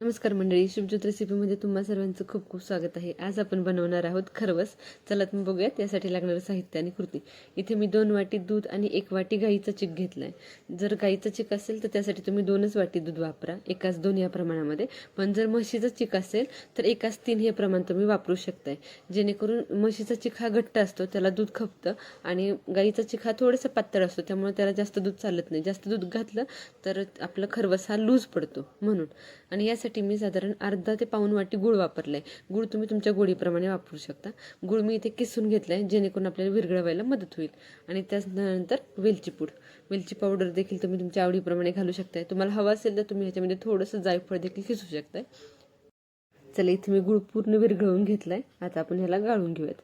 नमस्कार मंडळी शिवज्योत रेसिपीमध्ये तुम्हा सर्वांचं खूप खूप स्वागत आहे. आज आपण बनवणार आहोत खरवस. चला तुम्ही बघूयात यासाठी लागणारं साहित्य आणि कृती. इथे मी दोन वाटी दूध आणि एक वाटी गाईचा चिक घेतला आहे जर गाईचा चिक असेल तर त्यासाठी तुम्ही दोनच वाटी दूध वापरा. एकाच दोन या प्रमाणामध्ये. पण जर म्हशीचा चिक असेल तर एकाच तीन हे प्रमाण तुम्ही वापरू शकताय. जेणेकरून म्हशीचा चिक हा घट्ट असतो त्याला दूध खपतं आणि गाईचा चिक हा थोडासा पातळ असतो त्यामुळे त्याला जास्त दूध चालत नाही. जास्त दूध घातलं तर आपला खरवस हा लूज पडतो म्हणून. आणि यासाठी मी साधारण अर्धा ते पाऊन वाटी गुळ वापरलाय. गुळ तुम्ही तुमच्या गोडीप्रमाणे वापरू शकता. गुळ मी इथे किसून घेतलाय जेणेकरून आपल्याला विरघळवायला मदत होईल. आणि त्यानंतर वेलची पूड. वेलची पावडर देखील तुम्ही तुमच्या आवडीप्रमाणे घालू शकताय. तुम्हाला हवं असेल तर तुम्ही ह्याच्यामध्ये थोडंसं जायफळ देखील किसू शकताय. चला इथे मी गुळ पूर्ण विरघळवून घेतलाय. आता आपण ह्याला गाळून घेऊयात.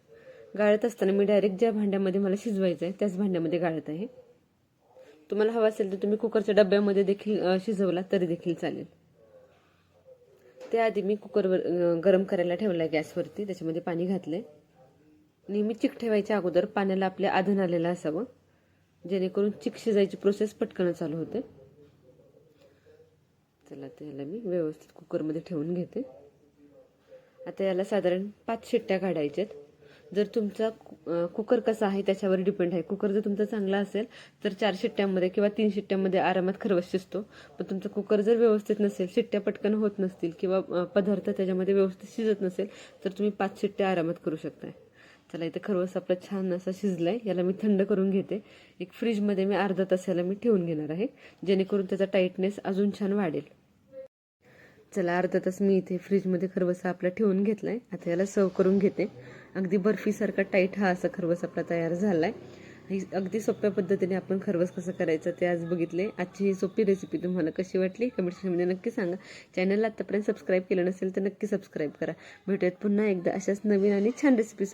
गाळत असताना मी डायरेक्ट ज्या भांड्यामध्ये मला शिजवायचं आहे त्याच भांड्यामध्ये गाळत आहे. तुम्हाला हवं असेल तर तुम्ही कुकरच्या डब्यामध्ये देखील शिजवला तरी देखील चालेल. त्याआधी मी कुकरवर गरम करायला ठेवला आहे गॅसवरती त्याच्यामध्ये पाणी घातलं आहे नेहमी चिक ठेवायच्या अगोदर पाण्याला आपल्या आधन आलेलं असावं जेणेकरून चिक शिजायची प्रोसेस पटकन चालू होते. चला त्याला मी व्यवस्थित कुकरमध्ये ठेवून घेते. आता याला साधारण पाच शिट्ट्या काढायच्यात. जर तुमचा कुकर कसा आहे त्याच्यावर डिपेंड आहे. कुकर जर तुमचा चांगला असेल तर चार शिट्ट्यांमध्ये किंवा तीन शिट्ट्यांमध्ये आरामात खरवस शिजतो. पण तुमचा कुकर जर व्यवस्थित नसेल शिट्ट्या पटकन होत नसतील किंवा पदार्थ त्याच्यामध्ये व्यवस्थित शिजत नसेल तर तुम्ही पाच शिट्ट्या आरामात करू शकताय. चला इथे खरवस आपला छान असा शिजलाय. याला मी थंड करून घेते. एक फ्रीजमध्ये मी अर्धा तास याला मी ठेवून घेणार आहे. जेणेकरून त्याचा टाईटनेस अजून छान वाढेल. चला अर्धा तास मी इथे फ्रीजमध्ये खरवसा आपला ठेवून घेतलाय. आता याला सर्व करून घेते. अगदी बर्फीसारखा टाईट हा असा खरवस आपला तयार झाला आहे अगदी सोप्या पद्धतीने आपण खरवस कसं करायचं ते आज बघितले. आजची ही सोपी रेसिपी तुम्हाला कशी वाटली कमेंट सेक्शनमध्ये नक्की सांगा. चॅनलला आत्तापर्यंत सबस्क्राईब केलं नसेल तर नक्की सबस्क्राईब करा. भेटूयात पुन्हा एकदा अशाच नवीन आणि छान रेसिपी